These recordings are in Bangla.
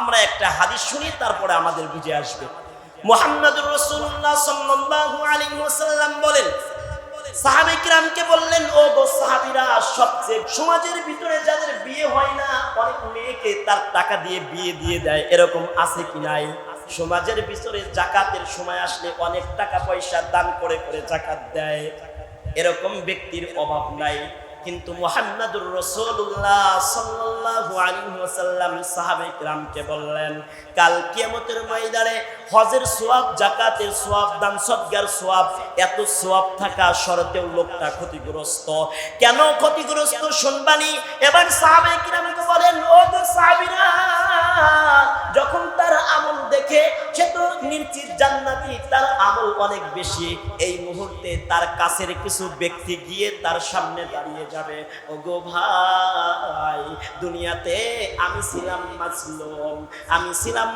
আমরা একটা হাদিস শুনি, তারপরে আমাদের বুঝে আসবে। মোহাম্মদুর রসুল্লাহ সাল্লাল্লাহু আলাইহি ওয়াসাল্লাম বলেন, সাহাবে কিরামকে বললেন, ও গো সাহাবীরা, সবচেয়ে সমাজের ভিতরে যাদের বিয়ে হয় না, অনেক মেয়েকে তার টাকা দিয়ে বিয়ে দিয়ে দেয়, এরকম আছে কি নাই? সমাজের ভিতরে জাকাতের সময় আসলে অনেক টাকা পয়সা দান করে করে জাকাত দেয়, এরকম ব্যক্তির অভাব নাই। কিন্তু মুহাম্মাদুর রাসূলুল্লাহ সাল্লাল্লাহু আলাইহি ওয়াসাল্লাম সাহাবে কিরামকে বললেন, কাল কিয়ামতের ময়দানে হজের সওয়াব জাকাতের সওয়াব, দান সদকার সওয়াব, এত সওয়াব থাকা সত্ত্বেও লোকটা ক্ষতিগ্রস্ত। কেন ক্ষতিগ্রস্ত শুনবানি? এবার সাহাবে কিরামকে বলেন, ও গো সাহাবীরা, যখন তার আমল দেখে সে জান্নাতি, তার আমল অনেক বেশি। এই মুহূর্তে তার কাছের কিছু ব্যক্তি গিয়ে তার সামনে দাঁড়িয়ে যাবে। ও গো ভাই, দুনিয়াতে আমি ছিলাম আমি ছিলাম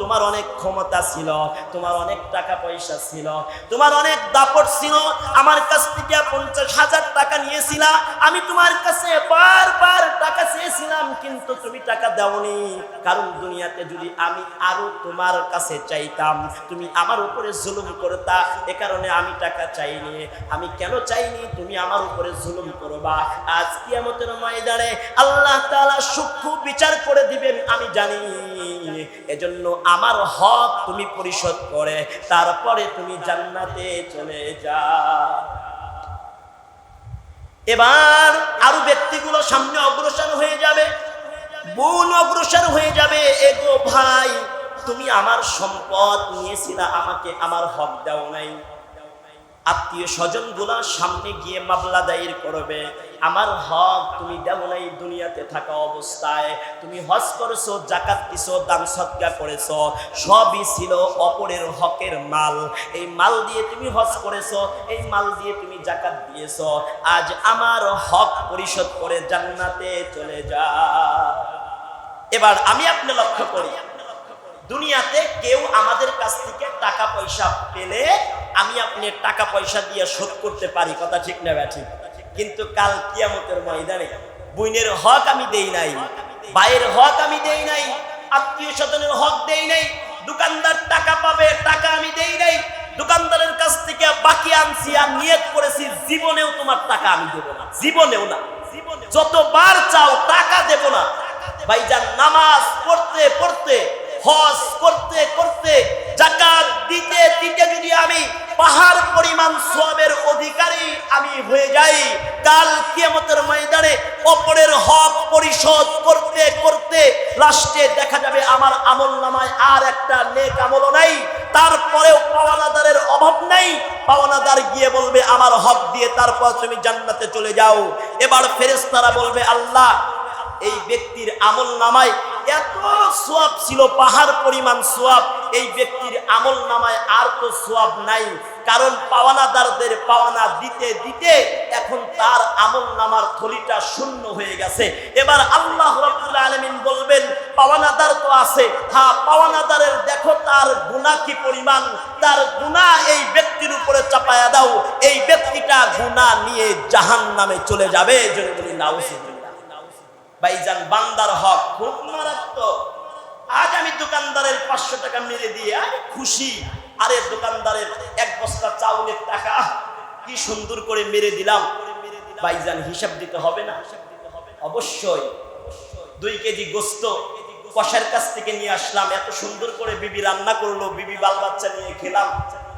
তোমার অনেক ক্ষমতা ছিল, তোমার অনেক টাকা পয়সা ছিল, তোমার অনেক দাপট ছিল। আমার কাছ থেকে পঞ্চাশ হাজার টাকা নিয়েছিলা, আমি তোমার কাছে বারবার টাকা চেয়েছিলাম, কিন্তু তুমি টাকা দাওনি। কারণ দুনিয়াতে যদি আমি আরও তোমার কাছে চাইতাম, তুমি আমার উপরে জুলুম করতা, এ কারণে আমি টাকা চাইনি। আমি কেন চাইনি? তুমি আমার উপরে জুলুম করবা। আজ কিয়ামতের ময়দানে আল্লাহ তাআলা সূক্ষ্ম বিচার করে দিবেন, আমি জানি। এজন্য আমার হক তুমি পরিশোধ করে, তারপরে তুমি জান্নাতে চলে যা। এবার আরও ব্যক্তিগুলো সামনে অগ্রসর হয়ে যাবে, বোন অগ্রসর হয়ে যাবে। এগো ভাই তুমি আমার সম্পদ নিয়েছিলা, আমাকে আমার হক দাও নাই। আত্মীয় স্বজনগুলা সামনে গিয়ে মামলা দায়ের করবে। আমার হক তুমি দেও নাই দুনিয়াতে থাকা অবস্থায়। তুমি হজ করেছ, জাকাত দিছো, দান সৎকা করেছ, সবই ছিল অপরের হকের মাল। এই মাল দিয়ে তুমি হজ করেছ, এই মাল দিয়ে তুমি জাকাত দিয়েছ। আজ আমার হক পরিশোধ করে জান্নাতে চলে যা। এবার আমি আপনি লক্ষ্য করি। দুনিয়াতে কেউ আমাদের কাছ থেকে টাকা পয়সা পেলে আমি আপনি টাকা পয়সা দিয়ে শোধ করতে পারি, কথা ঠিক না ব্যাঠিক কিন্তু কাল কিয়ামতের ময়দানে বইনের হক আমি দেই নাই, ভাইয়ের হক আমি দেই নাই, আত্মীয় স্বজনের হক দেই নাই, দোকানদার টাকা পাবে, টাকা আমি দেই নাই, দোকানদারের কাছ থেকে বাকি আনছি আর নিয়ত করেছি, জীবনেও তোমার টাকা আমি দেব না, জীবনেও না। জীবনে যতবার চাও টাকা দেব না। ভাইজান, নামাজ পড়তে পড়তে হজ করতে করতে জাকাত দিতে দিতে যদি আমি পাহাড় পরিমাণ সবের অধিকারী আমি হয়ে যাই, কাল কিয়ামতের ময়দানে অপরের হক পরিশোধ করতে করতে লাস্টে দেখা যাবে আমার আমল নামায় আর একটা নেক আমলও নাই, তারপরেও পাওয়ানাদারের অভাব নাই। পাওয়ানাদার গিয়ে বলবে, আমার হক দিয়ে তারপর তুমি জান্নাতে চলে যাও। এবার ফেরেস্তারা বলবে, আল্লাহ, এই ব্যক্তির আমল নামায় এত সোয়াব ছিল, পাহাড় পরিমাণ সোয়াব। এই ব্যক্তির আমল নামায় আর তো সোয়াব নাই। কারণ পাওয়ানাদারদের পাওয়ানা দিতে দিতে এখন তার আমল নামার থলিটা শূন্য হয়ে গেছে। এবার আল্লাহ রাব্বুল আলামিন বলবেন পাওয়ানাদার তো আছে। হ্যাঁ পাওয়ানাদারের দেখো তার গুনাহ কি পরিমাণ। তার গুনাহ এই ব্যক্তির উপরে চাপায়া দাও। এই ব্যক্তিটা গুনাহ নিয়ে জাহান্নামে চলে যাবে। যদি বলি, নাউজুবিল্লাহ। ভাইজান, বান্দার হক, খুব মারাত্মক। আজ আমি দোকানদারের পাঁচশো টাকা মেরে দিয়ে আমি খুশি। আরে দোকানদারের এক বস্তা চাউলের টাকা কি সুন্দর করে মেরে দিলাম। ভাইজান, হিসাব দিতে হবে না। অবশ্যই। দুই কেজি গোস্ত কষার কাছ থেকে নিয়ে আসলাম। এত সুন্দর করে বিবি রান্না করল, বিবি বাল বাচ্চা নিয়ে খেলাম।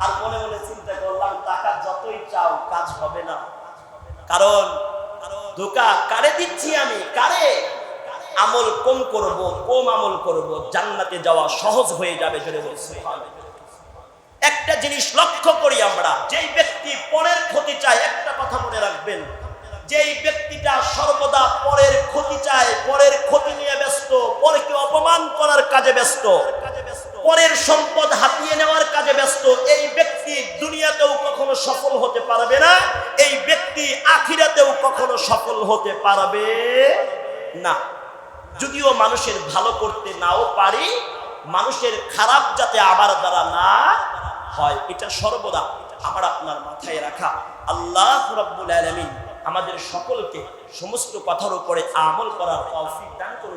আর মনে মনে চিন্তা করলাম, টাকা যতই চাও, কাজ হবে না। কারণ ধোকা কারে দিচ্ছি আমি? কারে? আমল কম করব? কম আমল করব? জান্নাতে যাওয়া সহজ হয়ে যাবে জোরে বলি সুবহানাল্লাহ। একটা জিনিস লক্ষ্য করি আমরা, যেই ব্যক্তি পরের ক্ষতি চায়, একটা কথা মনে রাখবেন, যেই ব্যক্তিটা সর্বদা পরের ক্ষতি চায়, পরের ক্ষতি নিয়ে ব্যস্ত, পরকে অপমান করার কাজে ব্যস্ত, পরের সম্পদ হাতিয়ে নেওয়ার কাজে ব্যস্ত, এই ব্যক্তি দুনিয়াতেও কখনো সফল হতে পারবে না, এই ব্যক্তি আখিরাতেও কখনো সফল হতে পারবে না। যদিও মানুষের ভালো করতে নাও পারি, মানুষের খারাপ যাতে আবার দ্বারা না হয়, এটা সর্বদা আমার আপনার মাথায় রাখা। আল্লাহ রাব্বুল আলামিন আমাদের সকলকে সমস্ত কথার উপরে আমল করার তৌফিক দান সকল